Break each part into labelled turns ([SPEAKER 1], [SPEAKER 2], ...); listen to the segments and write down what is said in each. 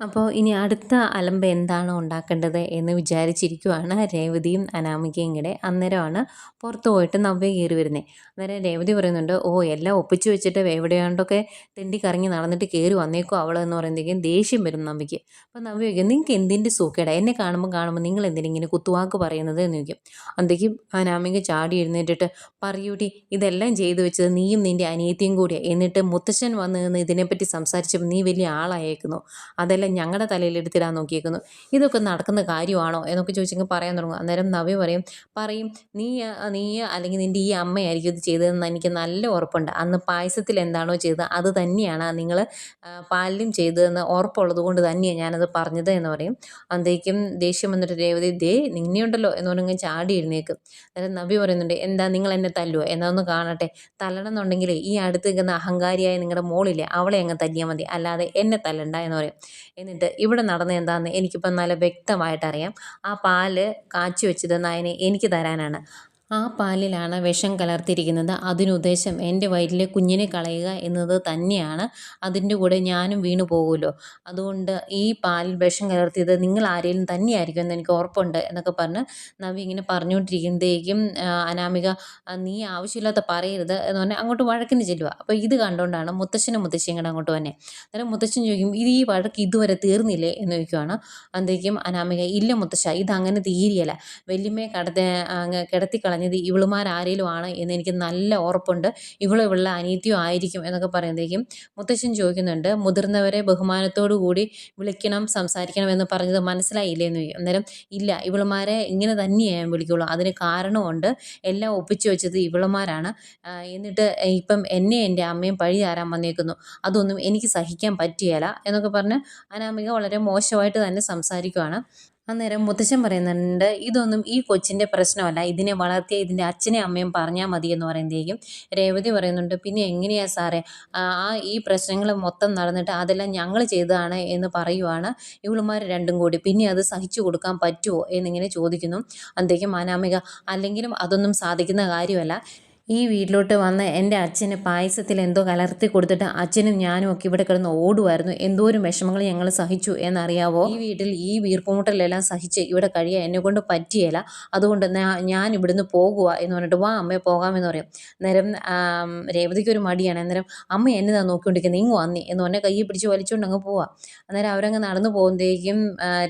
[SPEAKER 1] അപ്പോൾ ഇനി അടുത്ത അലമ്പ് എന്താണോ ഉണ്ടാക്കേണ്ടത് എന്ന് വിചാരിച്ചിരിക്കുവാണ് രേവതിയും അനാമികയും കൂടെ. അന്നേരമാണ് പുറത്ത് പോയിട്ട് നവ്യ കയറി വരുന്നത് അന്നേരം രേവതി പറയുന്നുണ്ട് ഓ എല്ലാം ഒപ്പിച്ച് വെച്ചിട്ട് എവിടെയാണ്ടൊക്കെ തെണ്ടി കറങ്ങി നടന്നിട്ട് കയറി വന്നേക്കോ അവൾ എന്ന് പറയുമ്പോഴേക്കും ദേഷ്യം വരും നവ്യയ്ക്ക്. അപ്പോൾ നവ്യ ചോദിക്കും നിങ്ങൾക്ക് എന്തിന്റെ സൂക്കേടാ? എന്നെ കാണുമ്പോൾ കാണുമ്പോൾ നിങ്ങൾ എന്തിനാ ഇങ്ങനെ കുത്തുവാക്ക് പറയുന്നത്? എന്ന് ചോദിക്കും. അന്തേക്കും അനാമിക ചാടി എഴുന്നേറ്റിട്ട് പറയൂട്ടി ഇതെല്ലാം ചെയ്തു വെച്ചത് നീയും നിന്റെ അനിയത്തിയും കൂടിയാണ് എന്നിട്ട് മുത്തശ്ശൻ വന്ന് നിന്ന് ഇതിനെപ്പറ്റി സംസാരിച്ചപ്പോൾ നീ വലിയ ആളായേക്കുന്നു. അതെല്ലാം ഞങ്ങളുടെ തലയിൽ എടുത്തിടാൻ നോക്കിയേക്കുന്നു. ഇതൊക്കെ നടക്കുന്ന കാര്യമാണോ? എന്നൊക്കെ ചോദിച്ചെങ്കിൽ പറയാൻ തുടങ്ങും. അന്നേരം നവ്യ പറയും പറയും നീ നീ അല്ലെങ്കിൽ നിന്റെ ഈ അമ്മയായിരിക്കും ഇത് ചെയ്തതെന്ന് എനിക്ക് നല്ല ഉറപ്പുണ്ട്. അന്ന് പായസത്തിൽ എന്താണോ ചെയ്തത് അത് തന്നെയാണ് നിങ്ങൾ പാലിലും ചെയ്തതെന്ന് ഉറപ്പുള്ളത് കൊണ്ട് തന്നെയാണ് ഞാനത് പറഞ്ഞത് എന്ന് പറയും. അന്തേക്കും ദേഷ്യം വന്നിട്ട് രേവതി ദേ നിന്നെയുണ്ടല്ലോ എന്ന് പറഞ്ഞാൽ ചാടി എഴുന്നേക്കും. അന്നേരം നവ്യ പറയുന്നുണ്ട് എന്താ നിങ്ങൾ എന്നെ തല്ലുവോ? എന്നാ കാണട്ടെ. തല്ലണം എന്നുണ്ടെങ്കിൽ ഈ അടുത്ത് നിൽക്കുന്ന അഹങ്കാരിയായ നിങ്ങളുടെ മോളില്ലേ അവളെ അങ്ങ് തല്ലിയാൽ മതി. അല്ലാതെ എന്നെ തല്ലണ്ട എന്ന് പറയും. എന്നിട്ട് ഇവിടെ നടന്ന എന്താണെന്ന് എനിക്കിപ്പം നല്ല വ്യക്തമായിട്ടറിയാം. ആ പാൽ കാച്ചി വെച്ചത് നയനെ എനിക്ക് തരാനാണ്. ആ പാലിലാണ് വിഷം കലർത്തിയിരിക്കുന്നത് അതിനുദ്ദേശം എന്റെ വയറ്റിലെ കുഞ്ഞിനെ കളയുക എന്നത് തന്നെയാണ്. അതിന്റെ കൂടെ ഞാനും വീണു പോകുമല്ലോ. അതുകൊണ്ട് ഈ പാലിൽ വിഷം കലർത്തിയത് നിങ്ങൾ ആരെങ്കിലും തന്നെയായിരിക്കും എന്ന് എനിക്ക് ഉറപ്പുണ്ട് എന്നൊക്കെ പറഞ്ഞ് നവി ഇങ്ങനെ പറഞ്ഞുകൊണ്ടിരിക്കുമ്പോഴേക്കും അനാമിക നീ ആവശ്യമില്ലാത്ത പറയരുത് എന്ന് പറഞ്ഞാൽ അങ്ങോട്ട് വഴക്കിന് ചെല്ലുക അപ്പോൾ ഇത് കണ്ടുകൊണ്ടാണ് മുത്തശ്ശനും മുത്തശ്ശിയും കൂടെ അങ്ങോട്ട് വന്നെ. അന്നേരം മുത്തശ്ശൻ ചോദിക്കും ഇത് ഈ വഴക്ക് ഇതുവരെ തീർന്നില്ലേ? എന്ന് ചോദിക്കുവാണ്. അന്തേക്കും അനാമിക ഇല്ല മുത്തശ്ശ ഇതങ്ങനെ തീരിയല്ല. വല്യമ്മയെ കടത്തി കിടത്തി പറഞ്ഞത് ഇവളുമാരാരേലും ആണ് എന്ന് എനിക്ക് നല്ല ഉറപ്പുണ്ട് ഇവളും ഇവളുടെ അനീതിയോ ആയിരിക്കും എന്നൊക്കെ പറയുമ്പോഴേക്കും മുത്തശ്ശൻ ചോദിക്കുന്നുണ്ട് മുതിർന്നവരെ ബഹുമാനത്തോടു കൂടി വിളിക്കണം സംസാരിക്കണം എന്ന് പറഞ്ഞത് മനസ്സിലായില്ലേ എന്ന് അന്നേരം ഇല്ല ഇവളുമാരെ ഇങ്ങനെ തന്നെയാണ് ഞാൻ വിളിക്കുള്ളൂ. അതിന് കാരണമുണ്ട്. എല്ലാം ഒപ്പിച്ചു വെച്ചത് ഇവളുമാരാണ്. എന്നിട്ട് ഇപ്പം എന്നെ എന്റെ അമ്മയും പഴി ആരാൻ വന്നേക്കുന്നു. അതൊന്നും എനിക്ക് സഹിക്കാൻ പറ്റിയല്ല എന്നൊക്കെ പറഞ്ഞ് അനാമിക വളരെ മോശമായിട്ട് തന്നെ സംസാരിക്കുവാണ്. അന്നേരം മുത്തശ്ശൻ പറയുന്നുണ്ട് ഇതൊന്നും ഈ കൊച്ചിന്റെ പ്രശ്നമല്ല. ഇതിനെ വളർത്തിയ ഇതിന്റെ അച്ഛനെ അമ്മയും പറഞ്ഞാൽ മതി എന്ന് പറയുന്നതേക്കും രേവതി പറയുന്നുണ്ട് പിന്നെ എങ്ങനെയാണ് സാറേ? ആ ഈ പ്രശ്നങ്ങൾ മൊത്തം നടന്നിട്ട് അതെല്ലാം ഞങ്ങൾ ചെയ്തതാണ് എന്ന് പറയുവാണ്. ഇവളുമാർ രണ്ടും കൂടി പിന്നെ അത് സഹിച്ചു കൊടുക്കാൻ പറ്റുമോ എന്നിങ്ങനെ ചോദിക്കുന്നു. അന്തേക്കും അനാമിക അല്ലെങ്കിലും അതൊന്നും സാധിക്കുന്ന കാര്യമല്ല. ഈ വീട്ടിലോട്ട് വന്ന് എന്റെ അച്ഛന് പായസത്തിൽ എന്തോ കലർത്തി കൊടുത്തിട്ട് അച്ഛനും ഞാനും ഒക്കെ ഇവിടെ കിടന്ന് ഓടുമായിരുന്നു എന്തോരം വിഷമങ്ങൾ ഞങ്ങൾ സഹിച്ചു എന്നറിയാവോ? ഈ വീട്ടിൽ ഈ വീർപ്പുമുട്ടലെല്ലാം സഹിച്ച് ഇവിടെ കഴിയാൻ എന്നെ കൊണ്ട് പറ്റിയല്ല അതുകൊണ്ട് ഞാൻ ഇവിടുന്ന് പോകുക എന്ന് പറഞ്ഞിട്ട് വാ അമ്മയെ പോകാമെന്ന് പറയും. നേരം രേവതിക്ക് ഒരു മടിയാണ്. അന്നേരം അമ്മ എന്നതാ നോക്കിക്കൊണ്ടിരിക്കുന്നത് ഇങ്ങ് വന്നി എന്ന് പറഞ്ഞാൽ കയ്യെ പിടിച്ച് വലിച്ചുകൊണ്ട് അങ്ങ് പോവാം. അന്നേരം അവരങ്ങ് നടന്നു പോകുമ്പോഴേക്കും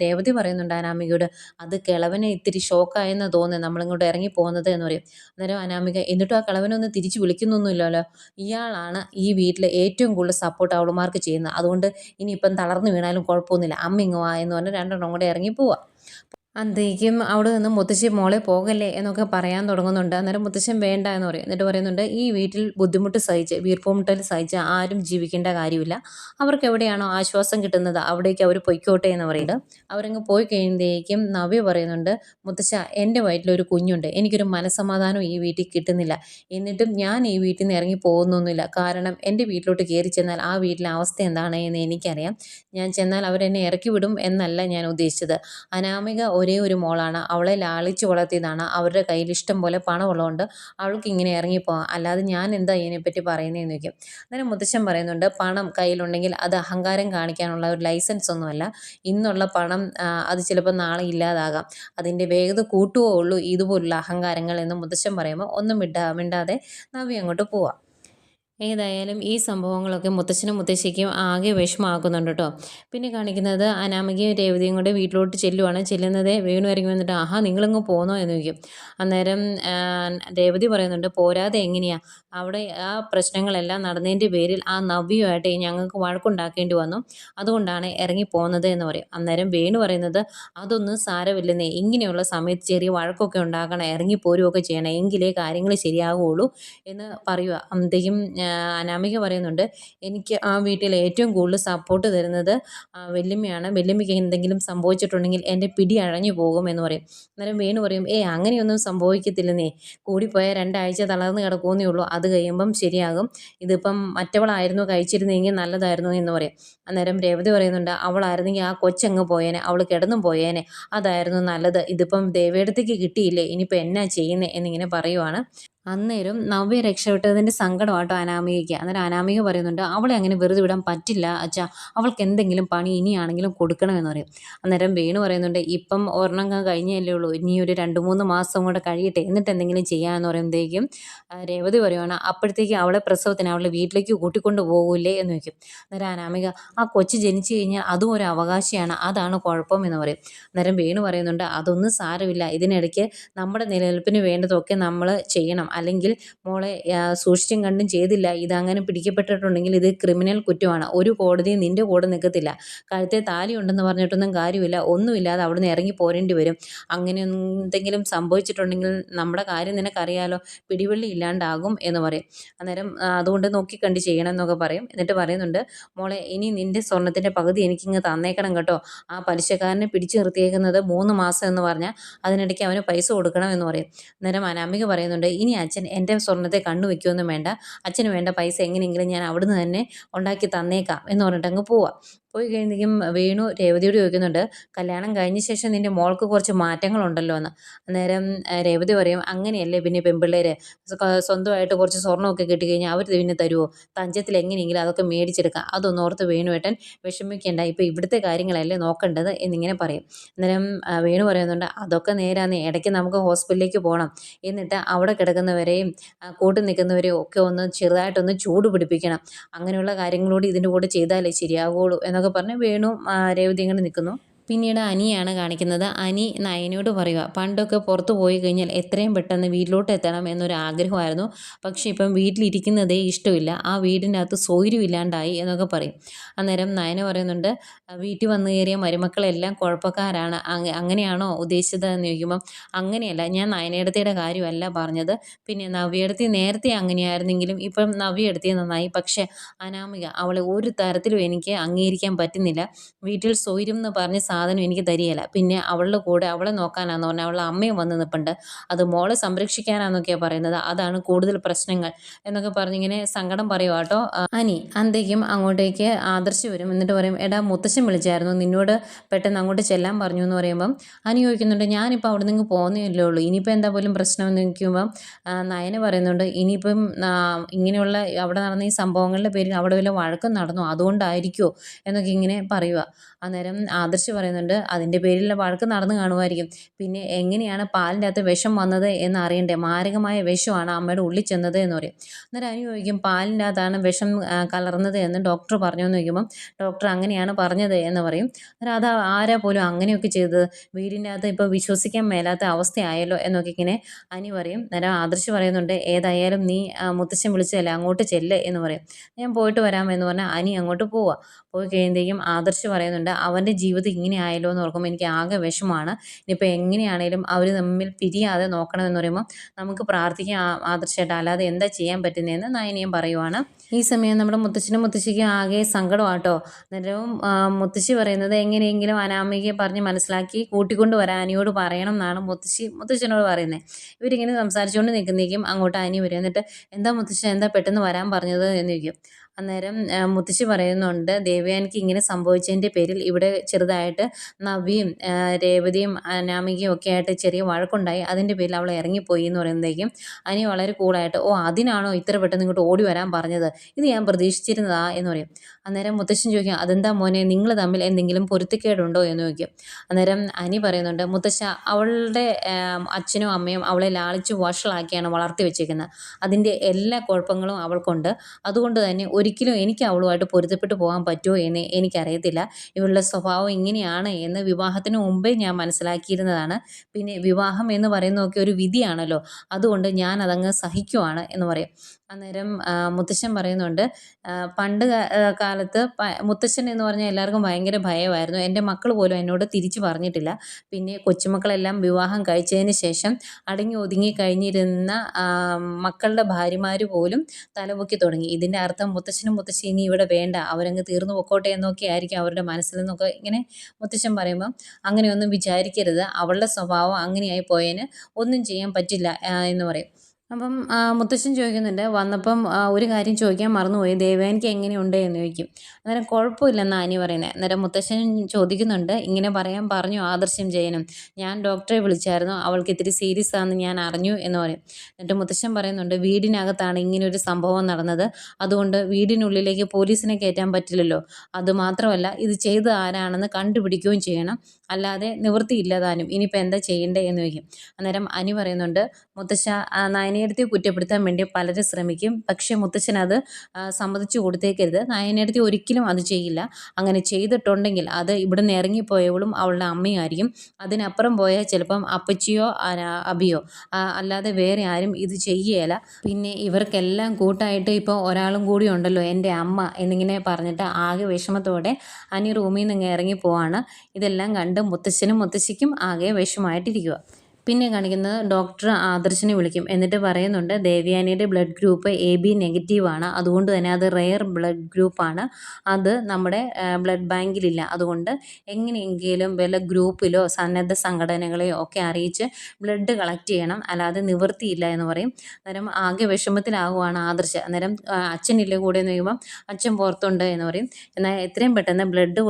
[SPEAKER 1] രേവതി പറയുന്നുണ്ട് അനാമികയോട് അത് കിളവനെ ഇത്തിരി ഷോക്കായെന്ന് തോന്നുന്നത് നമ്മളിങ്ങോട്ട് ഇറങ്ങി പോകുന്നത് എന്ന് പറയും. അന്നേരം അനാമിക എന്നിട്ടും കളവനൊന്നും തിരിച്ചു വിളിക്കുന്നൊന്നുമില്ലല്ലോ. ഇയാളാണ് ഈ വീട്ടിൽ ഏറ്റവും കൂടുതൽ സപ്പോർട്ട് അവളുമാർക്ക് ചെയ്യുന്നത്. അതുകൊണ്ട് ഇനിയിപ്പം തളർന്നു വീണാലും കുഴപ്പമൊന്നുമില്ല. അമ്മ ഇങ്ങ് വാ എന്ന് പറഞ്ഞ് രണ്ടെണ്ണം കൂടെ ഇറങ്ങി പോവാം. അന്തേക്കും അവിടെ നിന്ന് മുത്തശ്ശി മോളെ പോകല്ലേ എന്നൊക്കെ പറയാൻ തുടങ്ങുന്നുണ്ട്. അന്നേരം മുത്തശ്ശൻ വേണ്ട എന്ന് പറയും. എന്നിട്ട് പറയുന്നുണ്ട് ഈ വീട്ടിൽ ബുദ്ധിമുട്ട് സഹിച്ച് വീർപ്പുമുട്ടൽ സഹിച്ച് ആരും ജീവിക്കേണ്ട കാര്യമില്ല. അവർക്ക് എവിടെയാണോ ആശ്വാസം കിട്ടുന്നത് അവിടേക്ക് അവർ പൊയ്ക്കോട്ടെ എന്ന് പറയുന്നത് അവരങ്ങ് പോയി കഴിയുമ്പോഴേക്കും നവ്യ പറയുന്നുണ്ട് മുത്തശ്ശ എന്റെ വയറ്റിലൊരു കുഞ്ഞുണ്ട്. എനിക്കൊരു മനസ്സമാധാനം ഈ വീട്ടിൽ കിട്ടുന്നില്ല. എന്നിട്ടും ഞാൻ ഈ വീട്ടിൽ നിന്ന് ഇറങ്ങി പോകുന്നൊന്നുമില്ല. കാരണം എന്റെ വീട്ടിലോട്ട് കയറി ചെന്നാൽ ആ വീട്ടിലെ അവസ്ഥ എന്താണ് എന്ന് എനിക്കറിയാം. ഞാൻ ചെന്നാൽ അവരെന്നെ ഇറക്കി വിടും എന്നല്ല ഞാൻ ഉദ്ദേശിച്ചത്. അനാമിക ഒരേ ഒരു മോളാണ്. അവളെ ലാളിച്ച് വളർത്തിയതാണ്. അവരുടെ കയ്യിൽ ഇഷ്ടം പോലെ പണമുള്ളതുകൊണ്ട് അവൾക്ക് ഇങ്ങനെ ഇറങ്ങിപ്പോകാം. അല്ലാതെ ഞാൻ എന്താ ഇതിനെപ്പറ്റി പറയുന്നതെന്ന് ചോദിക്കും. അന്നേരം മുത്തശ്ശൻ പറയുന്നുണ്ട് പണം കയ്യിലുണ്ടെങ്കിൽ അത് അഹങ്കാരം കാണിക്കാനുള്ള ഒരു ലൈസൻസ് ഒന്നുമല്ല. ഇന്നുള്ള പണം അത് ചിലപ്പോൾ നാളെ ഇല്ലാതാകാം. അതിന്റെ വേഗത കൂട്ടുകയുള്ളൂ ഇതുപോലുള്ള അഹങ്കാരങ്ങൾ എന്ന് മുത്തശ്ശൻ പറയുമ്പോൾ ഒന്നും മിണ്ടാ മിണ്ടാതെ നവ്യ അങ്ങോട്ട് പോവാം. ഏതായാലും ഈ സംഭവങ്ങളൊക്കെ മുത്തശ്ശനും മുത്തശ്ശിക്കും ആകെ വിഷമമാക്കുന്നുണ്ട് കേട്ടോ. പിന്നെ കാണിക്കുന്നത് അനാമികയും രേവതിയും കൂടെ വീട്ടിലോട്ട് ചെല്ലുവാണ്. ചെല്ലുന്നത് വേണു ഇറങ്ങി വന്നിട്ട് ആഹാ നിങ്ങളിങ്ങ് പോന്നോ? എന്ന് ചോദിക്കും. അന്നേരം രേവതി പറയുന്നുണ്ട് പോരാതെ എങ്ങനെയാ? അവിടെ ആ പ്രശ്നങ്ങളെല്ലാം നടന്നതിന്റെ പേരിൽ ആ നവ്യമായിട്ട് ഞങ്ങൾക്ക് വഴക്കുണ്ടാക്കേണ്ടി വന്നു. അതുകൊണ്ടാണ് ഇറങ്ങി പോകുന്നത് എന്ന് പറയും. അന്നേരം വേണു പറയുന്നത് അതൊന്നും സാരമില്ലെന്നേ. ഇങ്ങനെയുള്ള സമയത്ത് ചെറിയ വഴക്കൊക്കെ ഉണ്ടാക്കണം ഇറങ്ങി പോരുകയൊക്കെ ചെയ്യണം. എങ്കിലേ കാര്യങ്ങൾ ശരിയാകുള്ളൂ എന്ന് പറയുക. അന്തേക്കും അനാമിക പറയുന്നുണ്ട് എനിക്ക് ആ വീട്ടിൽ ഏറ്റവും കൂടുതൽ സപ്പോർട്ട് തരുന്നത് വല്യമ്മയാണ്. വല്യമ്മയ്ക്ക് എന്തെങ്കിലും സംഭവിച്ചിട്ടുണ്ടെങ്കിൽ എന്റെ പിടി അഴഞ്ഞു പോകും എന്ന് പറയും. അന്നേരം വേണു പറയും ഏ അങ്ങനെയൊന്നും സംഭവിക്കത്തില്ലെന്നേ. കൂടിപ്പോയാൽ രണ്ടാഴ്ച തളർന്ന് കിടക്കുമെന്നേ ഉള്ളൂ. അത് കഴിയുമ്പം ശരിയാകും. ഇതിപ്പം മറ്റവളായിരുന്നു കഴിച്ചിരുന്നെങ്കിൽ നല്ലതായിരുന്നു എന്ന് പറയും. അന്നേരം രേവതി പറയുന്നുണ്ട് അവളായിരുന്നെങ്കിൽ ആ കൊച്ചങ്ങ് പോയേനെ. അവൾ കിടന്നും പോയേനെ. അതായിരുന്നു നല്ലത്. ഇതിപ്പം ദേവേടത്തേക്ക് കിട്ടിയില്ലേ. ഇനിയിപ്പോൾ എന്നാ ചെയ്യുന്നത് എന്നിങ്ങനെ പറയുവാണ്. അന്നേരം നവ്യ രക്ഷപ്പെട്ടതിന്റെ സങ്കടമാട്ടോ അനാമികയ്ക്ക്. അന്നേരം അനാമിക പറയുന്നുണ്ട് അവളെ അങ്ങനെ വെറുതെ വിടാൻ പറ്റില്ല അച്ഛാ. അവൾക്ക് എന്തെങ്കിലും പണി ഇനിയാണെങ്കിലും കൊടുക്കണമെന്ന് പറയും. അന്നേരം വേണു പറയുന്നുണ്ട് ഇപ്പം ഒരെണ്ണം കഴിഞ്ഞല്ലേ ഉള്ളൂ. ഇനി ഒരു രണ്ട് മൂന്ന് മാസം കൂടെ കഴിയട്ടെ. എന്നിട്ട് എന്തെങ്കിലും ചെയ്യാമെന്ന് പറയുമ്പോഴത്തേക്കും രേവതി പറയുവാണ് അപ്പോഴത്തേക്ക് അവളെ പ്രസവത്തിന് അവളെ വീട്ടിലേക്ക് കൂട്ടിക്കൊണ്ട് പോകൂലേ? എന്ന് വയ്ക്കും അന്നേരം അനാമിക ആ കൊച്ച് ജനിച്ചു കഴിഞ്ഞാൽ അതും ഒരു അവകാശിയാണ്. അതാണ് കുഴപ്പം എന്ന് പറയും. അന്നേരം വേണു പറയുന്നുണ്ട് അതൊന്നും സാരമില്ല. ഇതിനിടയ്ക്ക് നമ്മുടെ നിലനിൽപ്പിന് വേണ്ടതൊക്കെ നമ്മൾ ചെയ്യണം. അല്ലെങ്കിൽ മോളെ സൂക്ഷിച്ചും കണ്ടും ചെയ്തില്ല ഇതങ്ങനെ പിടിക്കപ്പെട്ടിട്ടുണ്ടെങ്കിൽ ഇത് ക്രിമിനൽ കുറ്റമാണ്. ഒരു കോടതിയും നിന്റെ കൂടെ നിൽക്കത്തില്ല കഴുത്തെ താലി ഉണ്ടെന്ന് പറഞ്ഞിട്ടൊന്നും കാര്യമില്ല. ഒന്നുമില്ലാതെ അവിടുന്ന് ഇറങ്ങി പോരേണ്ടി വരും. അങ്ങനെ എന്തെങ്കിലും സംഭവിച്ചിട്ടുണ്ടെങ്കിൽ നമ്മുടെ കാര്യം നിനക്കറിയാലോ. പിടിവള്ളി ഇല്ലാണ്ടാകും എന്ന് പറയും. അന്നേരം അതുകൊണ്ട് നോക്കിക്കണ്ട് ചെയ്യണം എന്നൊക്കെ പറയും. എന്നിട്ട് പറയുന്നുണ്ട് മോളെ ഇനി നിന്റെ സ്വർണത്തിന്റെ പകുതി എനിക്കിങ്ങ് തന്നേക്കണം കേട്ടോ. ആ പലിശക്കാരനെ പിടിച്ചു നിർത്തിയേക്കുന്നത് മൂന്ന് മാസം എന്ന് പറഞ്ഞാൽ അതിനിടയ്ക്ക് അവന് പൈസ കൊടുക്കണം എന്ന് പറയും. അന്നേരം അനാമിക പറയുന്നുണ്ട് ഇനി അച്ഛൻ എന്റെ സ്വർണത്തെ കണ്ണു വയ്ക്കുമൊന്നും വേണ്ട. അച്ഛന് വേണ്ട പൈസ എങ്ങനെയെങ്കിലും ഞാൻ അവിടുന്ന് തന്നെ ഉണ്ടാക്കി തന്നേക്കാം എന്ന് പറഞ്ഞിട്ട് അങ്ങ് പോവാം. പോയി കഴിഞ്ഞിരിക്കും വേണു രേവതിയോട് ചോദിക്കുന്നുണ്ട് കല്യാണം കഴിഞ്ഞ ശേഷം നിന്റെ മോൾക്ക് കുറച്ച് മാറ്റങ്ങളുണ്ടല്ലോ എന്ന്? അന്നേരം രേവതി പറയും അങ്ങനെയല്ലേ പിന്നെ പെൺപിള്ളേരെ? സ്വന്തമായിട്ട് കുറച്ച് സ്വർണമൊക്കെ കിട്ടിക്കഴിഞ്ഞാൽ അവർ പിന്നെ തരുമോ തഞ്ചത്തിൽ എങ്ങനെയെങ്കിലും അതൊക്കെ മേടിച്ചെടുക്കാം. അതൊന്നും ഓർത്ത് വേണുവേട്ടൻ വിഷമിക്കേണ്ട. ഇപ്പോൾ ഇവിടുത്തെ കാര്യങ്ങളല്ലേ നോക്കേണ്ടത്? എന്നിങ്ങനെ പറയും. അന്നേരം വേണു പറയുന്നുണ്ട് അതൊക്കെ നേരാന്ന്. ഇടയ്ക്ക് നമുക്ക് ഹോസ്പിറ്റലിലേക്ക് പോകണം എന്നിട്ട് അവിടെ കിടക്കുന്നവരെയും കൂട്ടി നിൽക്കുന്നവരെയും ഒക്കെ ഒന്ന് ചെറുതായിട്ടൊന്ന് ചൂട് പിടിപ്പിക്കണം. അങ്ങനെയുള്ള കാര്യങ്ങളോട് ഇതിന്റെ കൂടെ ചെയ്താലേ ശരിയാവുള്ളൂ എന്നൊക്കെ എന്നൊക്കെ പറഞ്ഞ് വേണു രേവതി ഇങ്ങനെ നിൽക്കുന്നു പിന്നീട് അനിയാണ് കാണിക്കുന്നത്. അനി നയനോട് പറയുക പണ്ടൊക്കെ പുറത്ത് പോയി കഴിഞ്ഞാൽ എത്രയും പെട്ടെന്ന് വീട്ടിലോട്ട് എത്തണം എന്നൊരു ആഗ്രഹമായിരുന്നു. പക്ഷേ ഇപ്പം വീട്ടിലിരിക്കുന്നതേ ഇഷ്ടമില്ല. ആ വീടിന്റെ അകത്ത് സൗകര്യമില്ലാണ്ടായി എന്നൊക്കെ പറയും. അന്നേരം നയന പറയുന്നുണ്ട് വീട്ടിൽ വന്നു കയറിയ മരുമക്കളെല്ലാം കുഴപ്പക്കാരാണ്. അങ്ങനെയാണോ ഉദ്ദേശിച്ചത് എന്ന് ചോദിക്കുമ്പം അങ്ങനെയല്ല ഞാൻ നയനയെടുത്തിയുടെ കാര്യമല്ല പറഞ്ഞത്. പിന്നെ നവ്യയെടുത്തി നേരത്തെ അങ്ങനെയായിരുന്നെങ്കിലും ഇപ്പം നവ്യയെടുത്തി നന്നായി. പക്ഷേ അനാമിക അവളെ ഒരു തരത്തിലും എനിക്ക് അംഗീകരിക്കാൻ പറ്റുന്നില്ല. വീട്ടിൽ സൗകര്യം എന്ന് പറഞ്ഞ് സാധനം എനിക്ക് തരികയില്ല. പിന്നെ അവളുടെ കൂടെ അവളെ നോക്കാനാന്ന് പറഞ്ഞാൽ അവളുടെ അമ്മയും വന്ന് നിൽപ്പുണ്ട് അത് മോളെ സംരക്ഷിക്കാനാന്നൊക്കെയാണ് പറയുന്നത്. അതാണ് കൂടുതൽ പ്രശ്നങ്ങൾ എന്നൊക്കെ പറഞ്ഞിങ്ങനെ സങ്കടം പറയുക കേട്ടോ. അനി അന്തേക്കും അങ്ങോട്ടേക്ക് ആദർശി വരും. എന്നിട്ട് പറയും എടാ മുത്തശ്ശൻ വിളിച്ചായിരുന്നു. നിന്നോട് പെട്ടെന്ന് അങ്ങോട്ട് ചെല്ലാൻ പറഞ്ഞു എന്ന് പറയുമ്പം അനി ചോദിക്കുന്നുണ്ട് ഞാനിപ്പോൾ അവിടെ നിന്ന് പോകുന്നേ ഉള്ളൂ ഇനിയിപ്പോൾ എന്താ പോലും പ്രശ്നം? പ്രശ്നമെന്ന് ചോദിക്കുമ്പം നയന പറയുന്നുണ്ട് ഇനിയിപ്പം ഇങ്ങനെയുള്ള അവിടെ നടന്ന ഈ സംഭവങ്ങളുടെ പേരിൽ അവിടെ വല്ല വഴക്കം നടന്നു? അതുകൊണ്ടായിരിക്കുമോ എന്നൊക്കെ ഇങ്ങനെ പറയുക അന്നേരം ആദർശ് പറയുന്നുണ്ട് അതിന്റെ പേരിലുള്ള വഴക്ക് നടന്നു കാണുമായിരിക്കും. പിന്നെ എങ്ങനെയാണ് പാലിന്റെ അകത്ത് വിഷം വന്നത് എന്ന് അറിയണ്ടേ മാരകമായ വിഷമാണ് അമ്മയുടെ ഉള്ളിൽ ചെന്നത് എന്ന് പറയും. അന്നേരം അനു ചോദിക്കും പാലിന്റെ അകത്താണ് വിഷം കലർന്നത് എന്ന് ഡോക്ടർ പറഞ്ഞു എന്ന് ചോദിക്കുമ്പം ഡോക്ടർ അങ്ങനെയാണ് പറഞ്ഞത് എന്ന് പറയും. അന്നേരം അത് ആരാ പോലും അങ്ങനെയൊക്കെ ചെയ്തത്? വീടിന്റെ അകത്ത് ഇപ്പോൾ വിശ്വസിക്കാൻ മേലാത്ത അവസ്ഥയായല്ലോ എന്നൊക്കെ ഇങ്ങനെ അനി പറയും. അന്നേരം ആദർശ് പറയുന്നുണ്ട് ഏതായാലും നീ മുത്തശ്ശൻ വിളിച്ചതല്ലേ അങ്ങോട്ട് ചെല്ലേ എന്ന് പറയും. ഞാൻ പോയിട്ട് വരാമെന്ന് പറഞ്ഞാൽ അനി അങ്ങോട്ട് പോവുക. പോയി കഴിയുമ്പോഴേക്കും ആദർശ് പറയുന്നുണ്ട് അവന്റെ ജീവിതം ഇങ്ങനെ ആയല്ലോ എന്ന് ഓർക്കുമ്പോൾ എനിക്ക് ആകെ വിഷമമാണ്. ഇനിയിപ്പോൾ എങ്ങനെയാണേലും അവർ തമ്മിൽ പിരിയാതെ നോക്കണമെന്ന് പറയുമ്പോൾ നമുക്ക് പ്രാർത്ഥിക്കാം ആദർശമായിട്ട് അല്ലാതെ എന്താ ചെയ്യാൻ പറ്റുന്നതെന്ന് നയനിയും പറയുവാണ്. ഈ സമയം നമ്മുടെ മുത്തശ്ശനും മുത്തശ്ശിക്കും ആകെ സങ്കടമാട്ടോ അന്നേരവും മുത്തശ്ശി പറയുന്നത് എങ്ങനെയെങ്കിലും അനാമികയെ പറഞ്ഞ് മനസ്സിലാക്കി കൂട്ടിക്കൊണ്ട് വരാൻ അനിയോട് പറയണം എന്നാണ് മുത്തശ്ശി മുത്തശ്ശനോട് പറയുന്നത് ഇവരിങ്ങനെ സംസാരിച്ചുകൊണ്ട് നിൽക്കുന്നേക്കും അങ്ങോട്ട് അനി വരും. എന്നിട്ട് എന്താ മുത്തശ്ശി എന്താ പെട്ടെന്ന് വരാൻ പറഞ്ഞത്? എന്ന് ചോദിക്കും. അന്നേരം മുത്തശ്ശി പറയുന്നുണ്ട് ദേവയാനിക്ക് ഇങ്ങനെ സംഭവിച്ചതിന്റെ പേരിൽ ഇവിടെ ചെറുതായിട്ട് നവിയും രേവതിയും അനാമികയും ഒക്കെ ആയിട്ട് ചെറിയ വഴക്കുണ്ടായി. അതിന്റെ പേരിൽ അവൾ ഇറങ്ങിപ്പോയി എന്ന് പറയുമ്പോഴേക്കും അനി വളരെ കൂളായിട്ട് ഓ അതിനാണോ ഇത്ര പെട്ടെന്ന് ഇങ്ങോട്ട് ഓടി വരാൻ പറഞ്ഞത്? ഇത് ഞാൻ പ്രതീക്ഷിച്ചിരുന്നതാ എന്ന് പറയും. അന്നേരം മുത്തശ്ശൻ ചോദിക്കും അതെന്താ മോനെ നിങ്ങൾ തമ്മിൽ എന്തെങ്കിലും പൊരുത്തക്കേടുണ്ടോ? എന്ന് ചോദിക്കും. അന്നേരം അനി പറയുന്നുണ്ട് മുത്തശ്ശ അവളുടെ അച്ഛനും അമ്മയും അവളെ ലാളിച്ച് വഷളാക്കിയാണ് വളർത്തി വെച്ചേക്കുന്നത് അതിന്റെ എല്ലാ കുഴപ്പങ്ങളും അവൾക്കുണ്ട്. അതുകൊണ്ട് തന്നെ ഒരു ഒരിക്കലും എനിക്ക് അവളുമായിട്ട് പൊരുത്തപ്പെട്ടു പോകാൻ പറ്റുമോ എന്ന് എനിക്കറിയത്തില്ല. ഇവളുടെ സ്വഭാവം ഇങ്ങനെയാണ് എന്ന് വിവാഹത്തിന് മുമ്പേ ഞാൻ മനസ്സിലാക്കിയിരുന്നതാണ്. പിന്നെ വിവാഹം എന്ന് പറയുന്നതൊക്കെ ഒരു വിധിയാണല്ലോ. അതുകൊണ്ട് ഞാൻ അതങ്ങ് സഹിക്കുവാണ് എന്ന് പറയും. അന്നേരം മുത്തശ്ശൻ പറയുന്നുണ്ട് പണ്ട് കാലത്ത് മുത്തശ്ശൻ എന്ന് പറഞ്ഞാൽ എല്ലാവർക്കും ഭയങ്കര ഭയമായിരുന്നു. എന്റെ മക്കൾ പോലും എന്നോട് തിരിച്ചു പറഞ്ഞിട്ടില്ല. പിന്നെ കൊച്ചുമക്കളെല്ലാം വിവാഹം കഴിച്ചതിന് ശേഷം അടങ്ങി ഒതുങ്ങി കഴിഞ്ഞിരുന്ന മക്കളുടെ ഭാര്യമാർ പോലും തലപൊക്കി തുടങ്ങി. ഇതിന്റെ അർത്ഥം മുത്തശ്ശനും മുത്തശ്ശി ഇനി ഇവിടെ വേണ്ട. അവരങ്ങ് തീർന്നു പൊക്കോട്ടെ എന്നൊക്കെ ആയിരിക്കും അവരുടെ മനസ്സിൽ നിന്നൊക്കെ ഇങ്ങനെ മുത്തശ്ശൻ പറയുമ്പം. അങ്ങനെയൊന്നും വിചാരിക്കരുത്. അവളുടെ സ്വഭാവം അങ്ങനെയായി പോയതിന് ഒന്നും ചെയ്യാൻ പറ്റില്ല എന്ന് പറയും. അപ്പം മുത്തശ്ശൻ ചോദിക്കുന്നുണ്ട് വന്നപ്പം ഒരു കാര്യം ചോദിക്കാൻ മറന്നുപോയി ദേവയാനിക്ക് എങ്ങനെയുണ്ട്? എന്ന് ചോദിക്കും. അന്നേരം കുഴപ്പമില്ലെന്നാണ് ആനി പറയുന്നത് അന്നേരം മുത്തശ്ശൻ ചോദിക്കുന്നുണ്ട് ഇങ്ങനെ പറയാൻ പറഞ്ഞു ആദർശം ചെയ്യണം ഞാൻ ഡോക്ടറെ വിളിച്ചായിരുന്നു അവൾക്ക് ഇത്തിരി സീരിയസ് ആണെന്ന് ഞാൻ അറിഞ്ഞു എന്ന് പറയും. എന്നിട്ട് മുത്തശ്ശൻ പറയുന്നുണ്ട് വീടിനകത്താണ് ഇങ്ങനെ ഒരു സംഭവം നടന്നത്. അതുകൊണ്ട് വീടിനുള്ളിലേക്ക് പോലീസിനെ കയറ്റാൻ പറ്റില്ലല്ലോ. അതുമാത്രമല്ല ഇത് ചെയ്ത് ആരാണെന്ന് കണ്ടുപിടിക്കുകയും ചെയ്യണം. അല്ലാതെ നിവൃത്തിയില്ലാതാനും. ഇനിയിപ്പോൾ എന്താ ചെയ്യേണ്ടേ? എന്ന് ചോദിക്കും. അന്നേരം അനി പറയുന്നുണ്ട് മുത്തശ്ശ ആ, നയനയെടുത്തി കുറ്റപ്പെടുത്താൻ വേണ്ടി പലരും ശ്രമിക്കും. പക്ഷേ മുത്തച്ഛൻ അത് സമ്മതിച്ചു കൊടുത്തേക്കരുത്. നയനയെടുത്തി ഒരിക്കലും അത് ചെയ്യില്ല. അങ്ങനെ ചെയ്തിട്ടുണ്ടെങ്കിൽ അത് ഇവിടെ നിന്ന് ഇറങ്ങിപ്പോയവളും അവളുടെ അമ്മയായിരിക്കും. അതിനപ്പുറം പോയാൽ ചിലപ്പം അപ്പച്ചിയോ അബിയോ അല്ലാതെ വേറെ ആരും ഇത് ചെയ്യുകയില്ല പിന്നെ ഇവർക്കെല്ലാം കൂട്ടായിട്ട് ഇപ്പോൾ ഒരാളും കൂടി ഉണ്ടല്ലോ എന്റെ അമ്മ എന്നിങ്ങനെ പറഞ്ഞിട്ട് ആകെ വിഷമത്തോടെ അനി റൂമിൽ നിന്ന് ഇറങ്ങി പോവാണ്. ഇതെല്ലാം കണ്ട് മുത്തശ്ശനും മുത്തശ്ശിക്കും ആകെ വിഷമായിട്ടിരിക്കുക പിന്നെ കാണിക്കുന്നത് ഡോക്ടർ ആദർശിനെ വിളിക്കും. എന്നിട്ട് പറയുന്നുണ്ട് ദേവ്യാനിയുടെ ബ്ലഡ് ഗ്രൂപ്പ് എ ബി നെഗറ്റീവാണ് അതുകൊണ്ട് തന്നെ അത് റെയർ ബ്ലഡ് ഗ്രൂപ്പാണ് അത് നമ്മുടെ ബ്ലഡ് ബാങ്കിലില്ല. അതുകൊണ്ട് എങ്ങനെയെങ്കിലും വല്ല ഗ്രൂപ്പിലോ സന്നദ്ധ സംഘടനകളെയോ ഒക്കെ അറിയിച്ച് ബ്ലഡ് കളക്ട് ചെയ്യണം. അല്ലാതെ നിവൃത്തിയില്ല എന്ന് പറയും. അന്നേരം ആകെ വിഷമത്തിലാകുവാണ് ആദർശ്. അന്നേരം അച്ഛനില്ല കൂടെ എന്ന് ചോദിക്കുമ്പം അച്ഛൻ പുറത്തുണ്ട് എന്ന് പറയും. എന്നാൽ എത്രയും പെട്ടെന്ന് ബ്ലഡ്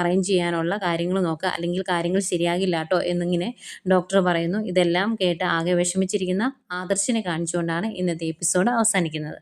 [SPEAKER 1] അറേഞ്ച് ചെയ്യാനുള്ള കാര്യങ്ങൾ നോക്കുക. അല്ലെങ്കിൽ കാര്യങ്ങൾ ശരിയാകില്ല കേട്ടോ എന്നിങ്ങനെ ഡോക്ടർ പറയുന്നു. ഇതെല്ലാം കേട്ട് ആകെ വിഷമിച്ചിരിക്കുന്ന ആദർശിനെ കാണിച്ചുകൊണ്ടാണ് ഇന്നത്തെ എപ്പിസോഡ് അവസാനിക്കുന്നത്.